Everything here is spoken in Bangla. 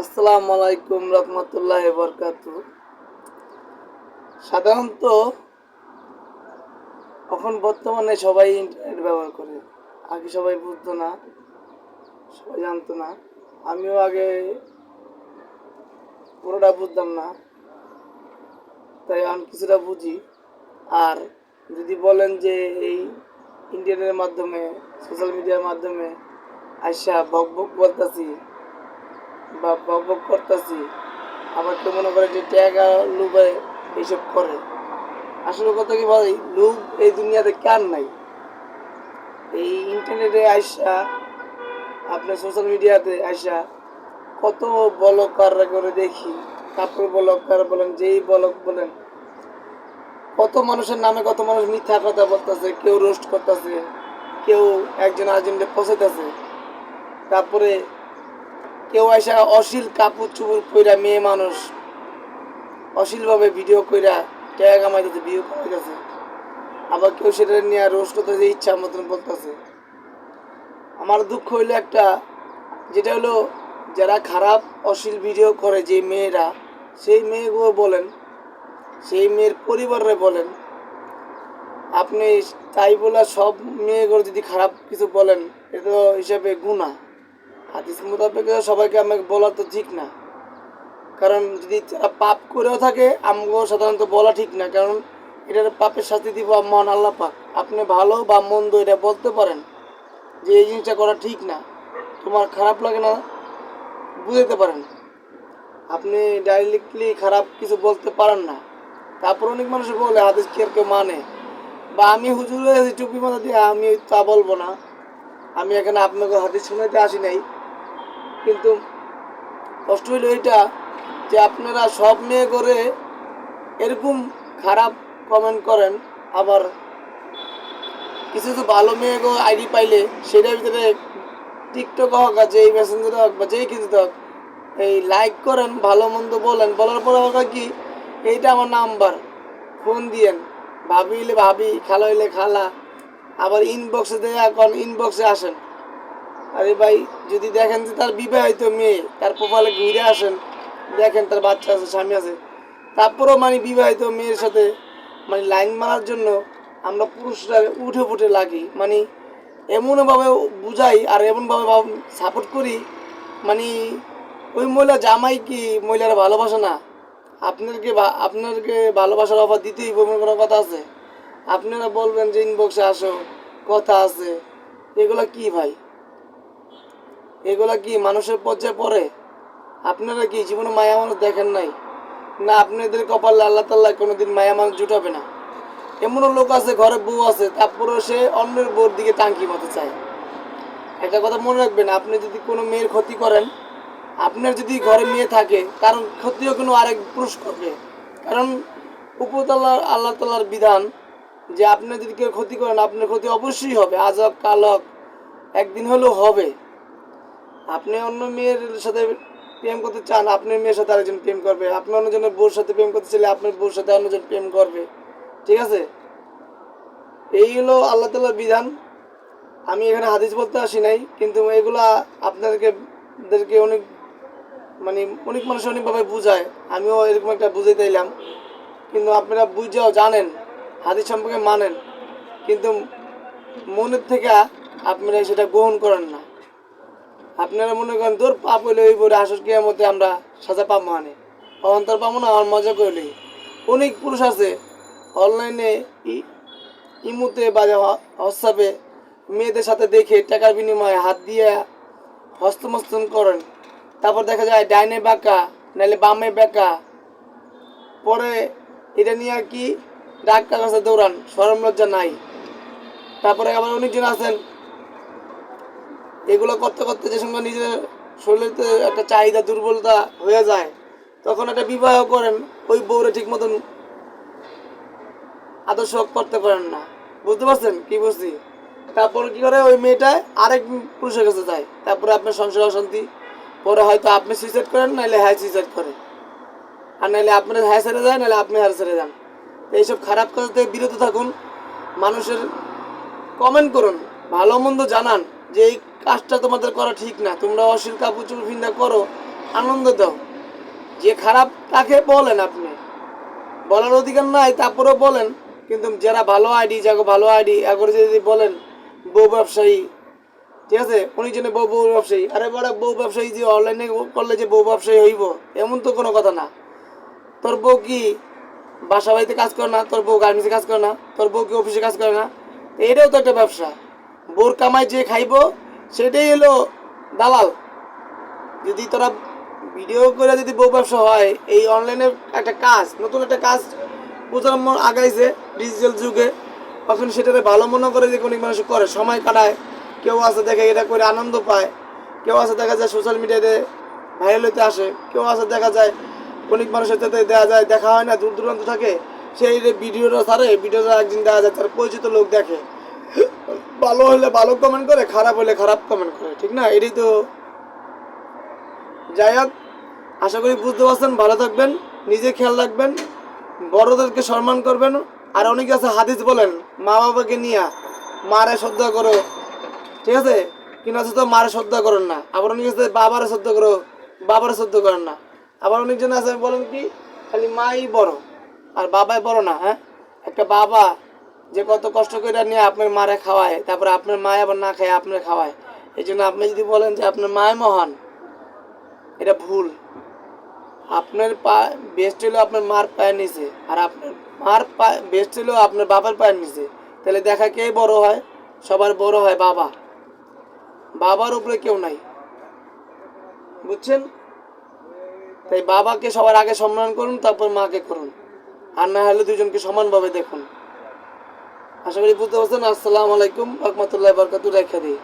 আসসালামু আলাইকুম রহমতুল্লাহ বরকাত। সাধারণত এখন বর্তমানে সবাই ইন্টারনেট ব্যবহার করে। আগে সবাই বুঝতো না, সবাই জানতো না। আমিও আগে পুরোটা বুঝতাম না, তাই আমি কিছুটা বুঝি। আর যদি বলেন যে এই ইন্টারনেটের মাধ্যমে, সোশ্যাল মিডিয়ার মাধ্যমে আইসা বক বক বলতেছি বা বক করতেছি, আবার কেউ মনে করে যে ট্যাগা লুবে এইসব করে। আসলে কথা কি ভাই, লুব এই দুনিয়াতে কার নাই? এই ইন্টারনেটে আইসা, আপনার সোশ্যাল মিডিয়াতে আইসা, কত বলক কাররা করে দেখি, কাপড় বলক কার বলেন, যেই বলক বলেন, কত মানুষের নামে কত মানুষ মিথ্যা কথা বলতেছে, কেউ রোস্ট করতেছে, কেউ একজন আরেকজনকে পচাইতেছে। তারপরে কেউ এসে অশ্লীল কাপড় চুপুর কইরা মেয়ে মানুষ অশ্লীলভাবে ভিডিও কইরা টাকা কামাইতেছে ভিউ কামাইতেছে। আবার কেউ সেটা নিয়ে রোস্ট করতেছে, ইচ্ছা মতন বলতেছে। আমার দুঃখ হইল একটা, যেটা হলো যারা খারাপ, অশ্লীল ভিডিও করে যে মেয়েরা, সেই মেয়েগুলো বলেন, সেই মেয়ের পরিবারে বলেন, আপনি তাই বলে সব মেয়েগুলো যদি খারাপ কিছু বলেন, এটা হিসাবে গুণা হাদিস মোতাবেক সবাইকে আমাকে বলা তো ঠিক না। কারণ যদি তারা পাপ করেও থাকে, আমগো সাধারণত বলা ঠিক না। কারণ এটার পাপের শাস্তি দিব মহান আল্লাহ পাক। আপনি ভালো বা মন্দ এটা বলতে পারেন যে এই জিনিসটা করা ঠিক না। তোমার খারাপ লাগে না বুঝতে পারেন। আপনি ডাইরেক্টলি খারাপ কিছু বলতে পারেন না। তারপর অনেক মানুষ বলে, হাদিস কি আর কেউ মানে? বা আমি হুজুর টুপি মাথা দিয়ে আমি তা বলব না। আমি এখানে আপনাকে হাদিস শুনাইতে আসি নাই। কিন্তু কষ্ট হইল এইটা যে আপনারা সব মেয়ে করে এরকম খারাপ কমেন্ট করেন। আবার কিছু তো ভালো মেয়ে আইডি পাইলে সেটার ভিতরে টিকটক হোক আর যেই মেসেঞ্জার হোক বা যেই কিছু হোক, এই লাইক করেন, ভালো মন্দ বলেন, বলার পরে হোক কি, এইটা আমার নাম্বার ফোন দিয়েন। ভাবি হইলে ভাবি খালা হইলে খালা, আবার ইনবক্সে দেয় এখন ইনবক্সে আসেন। আরে ভাই, যদি দেখেন যে তার বিবাহিত মেয়ে, তার প্রোফাইলে ঘুরে আসেন, দেখেন তার বাচ্চা আছে, স্বামী আছে, তারপরেও মানে বিবাহিত মেয়ের সাথে মানে লাইন মারার জন্য আমরা পুরুষরা উঠে ফুটে লাগি। মানে এমনভাবে বুঝাই আর এমনভাবে সাপোর্ট করি মানে ওই মহিলা জামাই কি মহিলারা ভালোবাসে না? আপনাদেরকে আপনাদেরকে ভালোবাসার অফার দিতেই কোনো কোনো কথা আছে? আপনারা বলবেন যে ইনবক্সে আসো, কথা আছে, এগুলো কি ভাই? এগুলা কি মানুষের পর্যায়ে পড়ে? আপনারা কি জীবনে মায়া মানুষ দেখেন নাই? না, আপনাদের কপালে আল্লাহ তাল্লাহ কোনোদিন মায়া মানুষ জুটাবে না। এমনও লোক আছে, ঘরে বউ আছে, তারপরেও সে অন্যের বউর দিকে টাঙ্কি মারতে চায়। একটা কথা মনে রাখবেন, আপনি যদি কোনো মেয়ের ক্ষতি করেন, আপনার যদি ঘরে মেয়ে থাকে, কারণ ক্ষতিও কোনো আরেক পুরুষ করবে। কারণ উপতাল্লাহ আল্লাহ তাল্লার বিধান যে আপনি যদি কেউ ক্ষতি করেন, আপনার ক্ষতি অবশ্যই হবে। আজ হোক, কাল হোক, একদিন হলেও হবে। আপনি অন্য মেয়ের সাথে প্রেম করতে চান আপনার মেয়ের সাথে আরেকজন প্রেম করবে। আপনি অন্যজনের বউর সাথে প্রেম করতে চাইলে আপনার বউর সাথে অন্যজন প্রেম করবে। ঠিক আছে? এই হলো আল্লাহ তালার বিধান। আমি এখানে হাদিস বলতে আসি নাই, কিন্তু এগুলা আপনাদেরকে দেরকে অনেক মানে অনেক মানুষ অনেকভাবে বুঝায়। আমিও এরকম একটা বুঝাইতে এলাম। কিন্তু আপনারা বুঝাও জানেন, হাদিস সম্পর্কে মানেন। কিন্তু মনের থেকে আপনারা সেটা গ্রহণ করেন না। আপনারা মনে করেন তোর পাপ হইলে ওই বলে আসর মধ্যে আমরা সাজা পাবো মানে। অন্তর পাবো না আমার মজা করলে। অনেক পুরুষ আছে, অনলাইনে ইমুতে বা হোয়াটসঅ্যাপে মেয়েদের সাথে দেখে টাকার বিনিময়ে হাত দিয়ে হস্তমস্তন করেন। তারপর দেখা যায় ডাইনে বাঁকা নাহলে বামে বেঁকা। পরে এটা নিয়ে আর কি ডাক্তার কাছে দৌড়ান, সরম লজ্জা নাই। তারপরে আবার অনেকজন আছেন এগুলো করতে করতে যে সঙ্গে নিজের শরীরেতে একটা চাহিদা দুর্বলতা হয়ে যায়, তখন একটা বিবাহ করেন, ওই বউরে ঠিক মতন আদর্শ করতে পারেন না। বুঝতে পারছেন কি বুঝছি তারপর কি করে? ওই মেয়েটা আরেক পুরুষের কাছে যায়। তারপরে আপনার সংসার অশান্তি, পরে হয়তো আপনি সুইসাইড করেন নাহলে হ্যাঁ সুইসাইড করে। আর নাহলে আপনার হ্যাঁ ছেড়ে যায় নাহলে আপনি হ্যাঁ ছেড়ে যান। এইসব খারাপ কাজ থেকে বিরত থাকুন, মানুষের কমেন্ট করুন, ভালো মন্দ জানান। যে এই কাজটা তোমাদের করা ঠিক না, তোমরা অশীল কাপড় চোপড় ভিন্দা করো, আনন্দ দাও। যে খারাপ তাকে বলেন আপনি। বলার অধিকার নাই, তারপরেও বলেন। কিন্তু যারা ভালো আইডি, যাকে ভালো আইডি একবার যদি বলেন, বউ ব্যবসায়ী, ঠিক আছে? উনি জন্য বউ বউ ব্যবসায়ী। আরে বড় বউ ব্যবসায়ী যে অনলাইনে করলে যে বউ ব্যবসায়ী হইব, এমন তো কোনো কথা না। তোর বউ কি বাসা বাড়িতে কাজ করে না? তোর বউ গার্মেন্টসে কাজ করে না? তোর বউ কি অফিসে কাজ করে না? এটাও তো একটা ব্যবসা। বউর কামাই যে খাইবো, সেটাই হলো দালাল। যদি তোরা ভিডিও করে যদি বউ ব্যবসা হয়, এই অনলাইনে একটা কাজ, নতুন একটা কাজ প্রজন্ম আগাইছে ডিজিটাল যুগে, তখন সেটাতে ভালো মনে করে যে অনেক মানুষ করে, সময় কাটায়। কেউ আছে দেখে এটা করে আনন্দ পায়। কেউ আছে দেখা যায় সোশ্যাল মিডিয়াতে ভাইরাল হইতে আসে। কেউ আছে দেখা যায় অনেক মানুষের সাথে দেখা যায়, দেখা হয় না, দূর দূরান্ত থাকে। সেই ভিডিওটা ছাড়ে ভিডিওটা একদিন দেখা যায়, তার পরিচিত লোক দেখে। ভালো হলে ভালো কমেন্ট করে, খারাপ হলে খারাপ কমেন্ট করে, ঠিক না? এটাই তো। যাই হোক, আশা করি বুঝতে পারছেন, ভালো থাকবেন, নিজে খেয়াল রাখবেন, বড়দেরকে সম্মান করবেন, আর অনেকে আছে হাদিস বলেন, মা বাবাকে নিয়ে মারে শ্রদ্ধা করো, ঠিক আছে? আছে তো মারে শ্রদ্ধা করেন না, আবার অনেকে আছে বাবারে শ্রদ্ধা করো, বাবারে শ্রদ্ধা করেন না। আবার অনেকজন আছে বলেন কি, খালি মাই বড়, আর বাবাই বড় না হ্যাঁ? একটা বাবা যে কত কষ্ট করে নিয়ে আপনার মারে খাওয়ায়, তারপরে আপনার মা আবার না খায়, আপনার খাওয়ায়। এই জন্য আপনি যদি বলেন যে আপনার মায় মহান, এটা ভুল। আপনার পা বেস্ট হলো আপনার মার পায়ের নিচে, আর আপনার মার পা বেস্ট হলো আপনার বাবার পায়ের নিচে। তাহলে দেখা কে বড় হয়? সবার বড় হয় বাবা। বাবার উপরে কেউ নাই। বুঝছেন? তাই বাবাকে সবার আগে সম্মান করুন, তারপর মাকে করুন। আর না হলে দুজনকে সমানভাবে দেখুন। আশা করি বুঝতে পারছেন। আসসালামু আলাইকুম রহমতুল্লাহ বরকাত রেখা দিই।